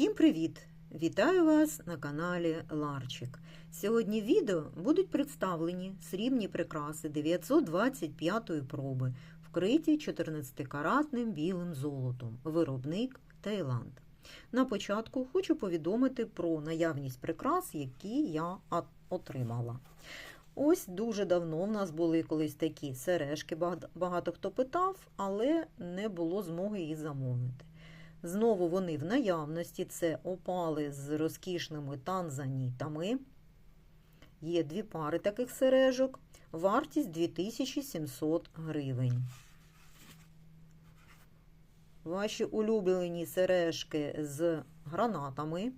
Всім привіт! Вітаю вас на каналі Ларчик. Сьогодні в відео будуть представлені срібні прикраси 925-ї проби, вкриті 14-каратним білим золотом, виробник Таїланд. На початку хочу повідомити про наявність прикрас, які я отримала. Ось дуже давно в нас були колись такі сережки, багато- хто питав, але не було змоги їх замовити. Знову вони в наявності. Це опали з розкішними танзанітами. Є дві пари таких сережок. Вартість 2700 гривень. Ваші улюблені сережки з гранатами.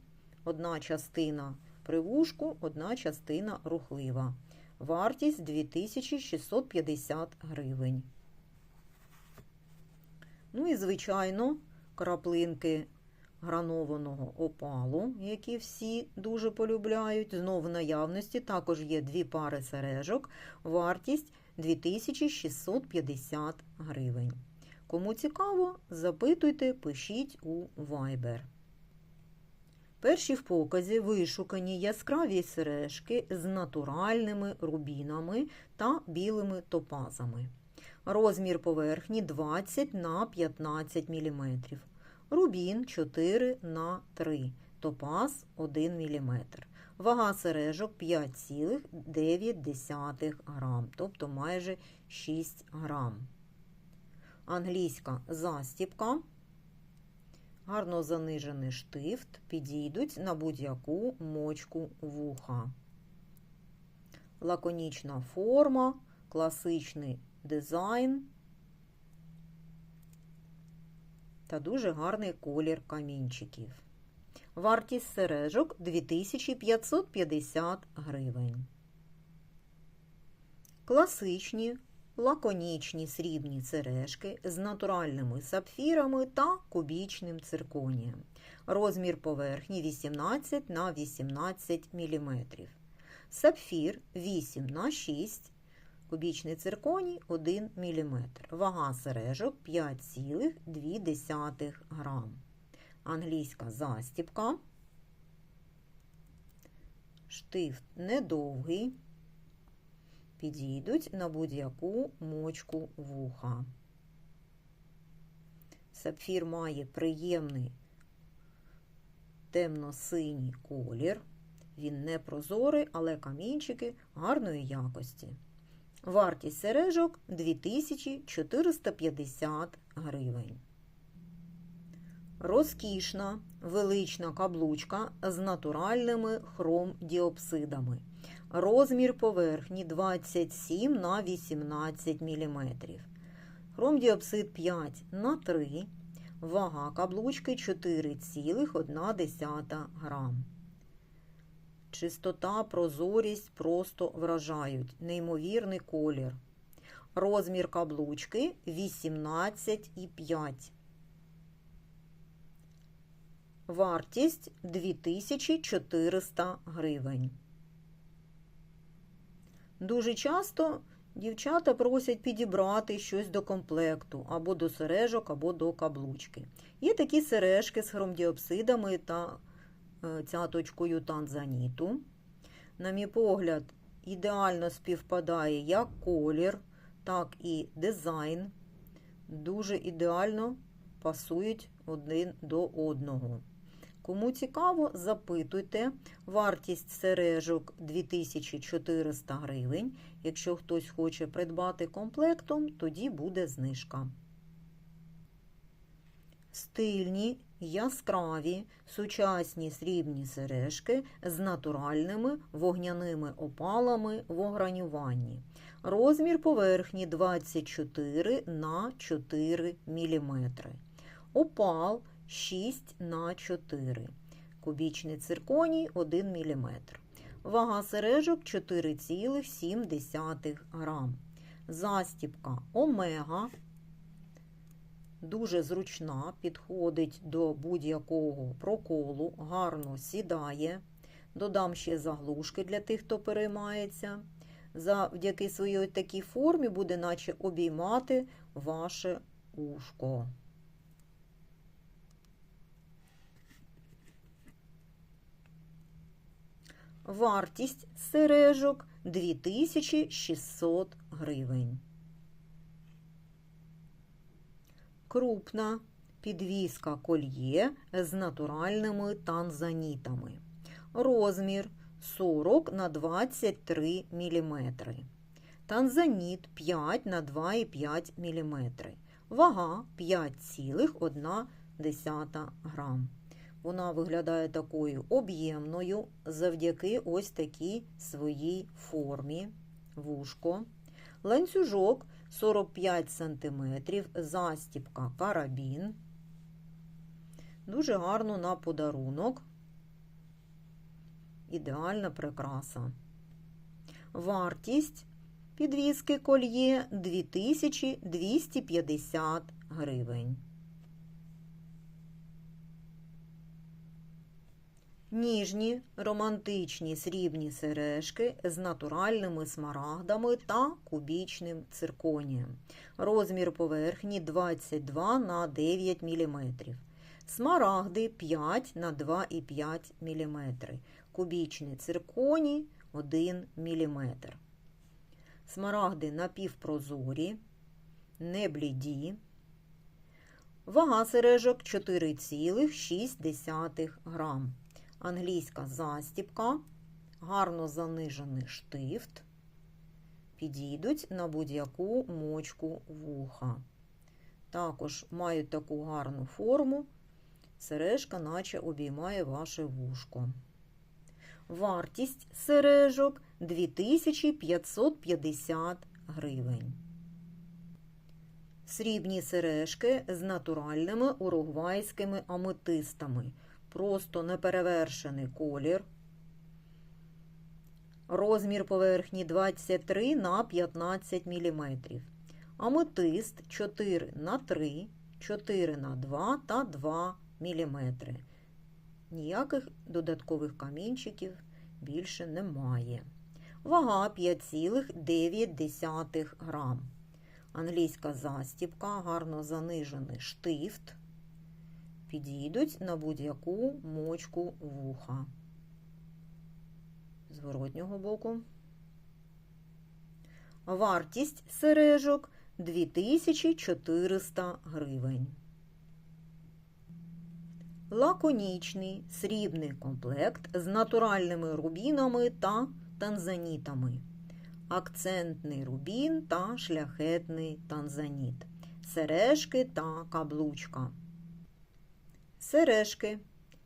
Одна частина при вушку, одна частина рухлива. Вартість 2650 гривень. Ну і, звичайно, краплинки гранованого опалу, які всі дуже полюбляють. Знову в наявності також є дві пари сережок, вартість 2650 гривень. Кому цікаво, запитуйте, пишіть у Viber. Перші в показі вишукані яскраві сережки з натуральними рубінами та білими топазами. Розмір поверхні 20 на 15 мм. Рубін 4 на 3 топаз 1 мм. Вага сережок 5,9 грам, тобто майже 6 грам. Англійська застіпка. Гарно занижений штифт, підійдуть на будь-яку мочку вуха. Лаконічна форма, класичний дизайн та дуже гарний колір камінчиків. Вартість сережок 2550 гривень. Класичні лаконічні срібні сережки з натуральними сапфірами та кубічним цирконієм. Розмір поверхні 18 на 18 мм. Сапфір 8 на 6 кубічний цирконій 1 мм. Вага сережок 5,2 грам. Англійська застіпка. Штифт недовгий. Підійдуть на будь-яку мочку вуха. Сапфір має приємний темно-синій колір. Він не прозорий, але камінчики гарної якості. Вартість сережок 2450 гривень. Розкішна велична каблучка з натуральними хромдіопсидами. Розмір поверхні 27 на 18 мм. Хромдіопсид 5 на 3 Вага каблучки 4,1 грам. Чистота, прозорість просто вражають. Неймовірний колір. Розмір каблучки 18,5. Вартість 2400 гривень. Дуже часто дівчата просять підібрати щось до комплекту, або до сережок, або до каблучки. Є такі сережки з хромдіопсидами та цяточкою танзаніту. На мій погляд, ідеально співпадає як колір, так і дизайн. Дуже ідеально пасують один до одного. Кому цікаво, запитуйте. Вартість сережок 2400 гривень. Якщо хтось хоче придбати комплектом, тоді буде знижка. Стильні, яскраві, сучасні срібні сережки з натуральними вогняними опалами в огранюванні. Розмір поверхні 24 на 4 мм. Опал 6 на 4 Кубічний цирконій 1 мм. Вага сережок 4,7 грам. Застіпка омега дуже зручна, підходить до будь-якого проколу, гарно сідає. Додам ще заглушки для тих, хто переймається. Завдяки своїй такій формі буде, наче обіймати ваше ушко. Вартість сережок 2600 гривень. Крупна підвіска кольє з натуральними танзанітами. Розмір 40 на 23 мм. Танзаніт 5 на 2,5 мм. Вага 5,1 грам. Вона виглядає такою об'ємною завдяки ось такій своїй формі вушко. Ланцюжок 45 см, застіпка карабін. Дуже гарно на подарунок. Ідеальна прикраса. Вартість підвіски кольє 2250 гривень. Ніжні романтичні срібні сережки з натуральними смарагдами та кубічним цирконієм. Розмір поверхні 22 на 9 мм. Смарагди 5 на 2,5 мм. Кубічний цирконій 1 мм. Смарагди напівпрозорі, не бліді. Вага сережок 4,6 грам. Англійська застіпка, гарно занижений штифт. Підійдуть на будь-яку мочку вуха. Також мають таку гарну форму. Сережка, наче обіймає ваше вушко. Вартість сережок 2550 гривень. Срібні сережки з натуральними уругвайськими аметистами. Просто неперевершений колір. Розмір поверхні 23 на 15 мм. Аметист 4 на 3, 4 на 2 та 2 мм. Ніяких додаткових камінчиків більше немає. Вага 5,9 грам. Англійська застіпка, гарно занижений штифт. Підійдуть на будь-яку мочку вуха. Зворотнього боку. Вартість сережок 2400 гривень. Лаконічний срібний комплект з натуральними рубінами та танзанітами. Акцентний рубін та шляхетний танзаніт. Сережки та каблучка. Сережки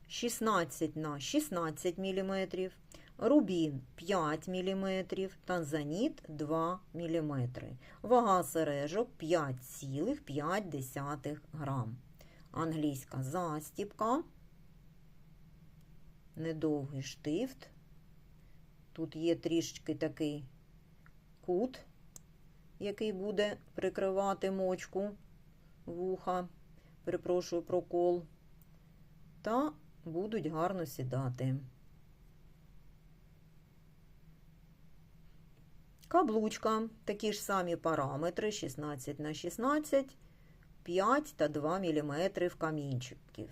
16 на 16 мм, рубін 5 мм, танзаніт 2 мм. Вага сережок 5,5 грам. Англійська застіпка, недовгий штифт. Тут є трішки такий кут, який буде прикривати мочку вуха, перепрошую прокол, та будуть гарно сідати. Каблучка, такі ж самі параметри 16 на 16 5 та 2 мм камінчиків.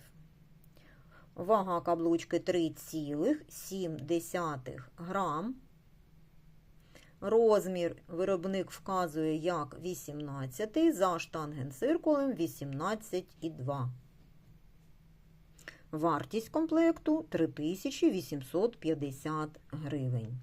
Вага каблучки 3,7 грам. Розмір виробник вказує як 18, за штангенциркулем 18,2. Вартість комплекту 3850 гривень.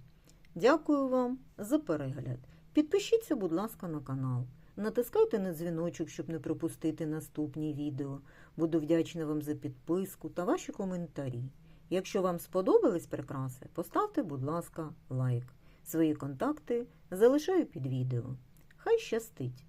Дякую вам за перегляд. Підпишіться, будь ласка, на канал. Натискайте на дзвіночок, щоб не пропустити наступні відео. Буду вдячна вам за підписку та ваші коментарі. Якщо вам сподобались прикраси, поставте, будь ласка, лайк. Свої контакти залишаю під відео. Хай щастить!